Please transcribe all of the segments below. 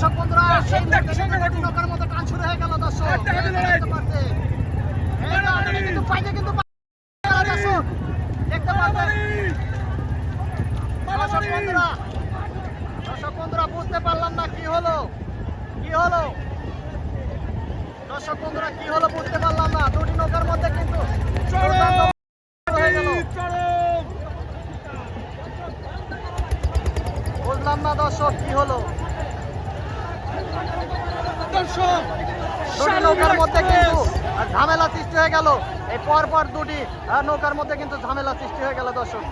দর্শক বন্ধুরা সেই নৌকার মধ্যে টান শুরু হয়ে গেল দর্শক। কিন্তু পাইতে কিন্তু দর্শক দেখতে পাচ্ছেন দর্শক বন্ধুরা দর্শক বন্ধুরা বুঝতে পারলাম না কি হলো কি হলো? দর্শক বন্ধুরা কি হলো বুঝতে পারলাম না। দুটি নৌকার মধ্যে কিন্তু বুঝলাম না দর্শক কি হলো? দর্শক নৌকার মধ্যে কিন্তু ঝামেলা সৃষ্টি হয়ে গেল। এই পর পর দুটি নৌকার মধ্যে কিন্তু ঝামেলা সৃষ্টি হয়ে গেল দর্শক।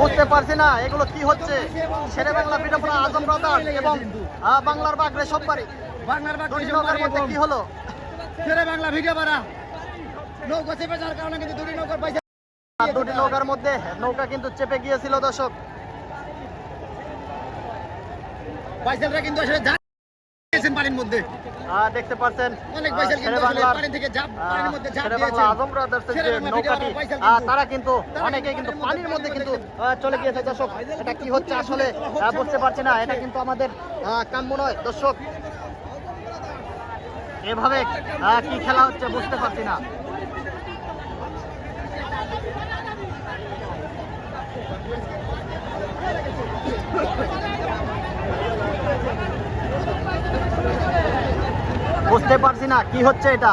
বুঝতে পারছি না এগুলো কি হচ্ছে? শেরে বাংলা পিঠাপড়া আজম ব্রাদার্স এবং বাংলার বাঘ রেশমবাড়ি বাংলার বাগ দুটি নৌকার মধ্যে কি হলো? ছেড়ে বাংলা ভিডিও বাড়া। নৌকা চেপে যাওয়ার কারণে কিন্তু দুটি নৌকার দুটি নৌকার মধ্যে নৌকা কিন্তু চেপে গিয়েছিল দর্শক। কিন্তু আসলে পানির মধ্যে। দেখতে পাচ্ছেন তারা কিন্তু অনেকে কিন্তু পানির মধ্যে কিন্তু চলে গিয়েছে দর্শক। এটা কি হচ্ছে আসলে? বুঝতে পারছি না এটা কিন্তু আমাদের কাম্য নয় দর্শক। এভাবে কি খেলা হচ্ছে বুঝতে পারছি না। বুঝতে পারছি না কি হচ্ছে এটা?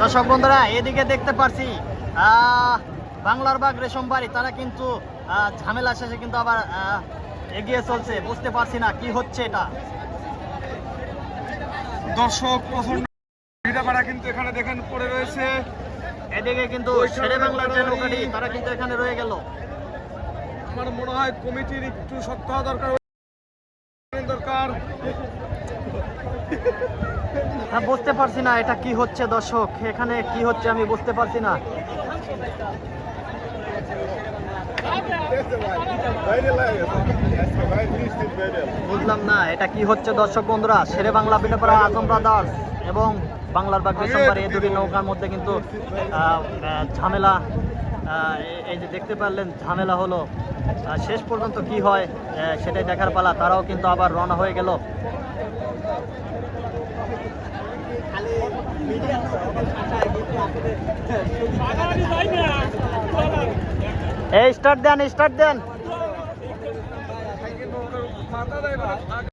দর্শক বন্ধুরা এদিকে দেখতে পারছি বাংলার বাগ রেশম বাড়ি তারা কিন্তু ঝামেলা শেষে কিন্তু আবার এগিয়ে চলছে। বুঝতে পারছি না কি হচ্ছে এটা? দর্শক প্রচণ্ড ভিড়াপাড়া কিন্তু এখানে দেখেন পড়ে রয়েছে। এদিকে কিন্তু শেরে বাংলার যে নৌকাটি তারা কিন্তু এখানে রয়ে গেল। আমার মনে হয় কমিটির একটু শক্ত হওয়া দরকার দরকার। হ্যাঁ বুঝতে পারছি না এটা কি হচ্ছে দর্শক এখানে কি হচ্ছে আমি বুঝতে পারছি না। বুঝলাম না এটা কি হচ্ছে দর্শক বন্ধুরা শেরে বাংলা পিঠাপাড়া আজম ব্রাদার্স এবং বাংলার বাগ রেশমবাড়ি এই দুটি নৌকার মধ্যে কিন্তু ঝামেলা এই যে দেখতে পারলেন ঝামেলা হলো। শেষ পর্যন্ত কি হয় সেটাই দেখার পালা। তারাও কিন্তু আবার রওনা হয়ে গেল। এই স্টার্ট দেন স্টার্ট দেন।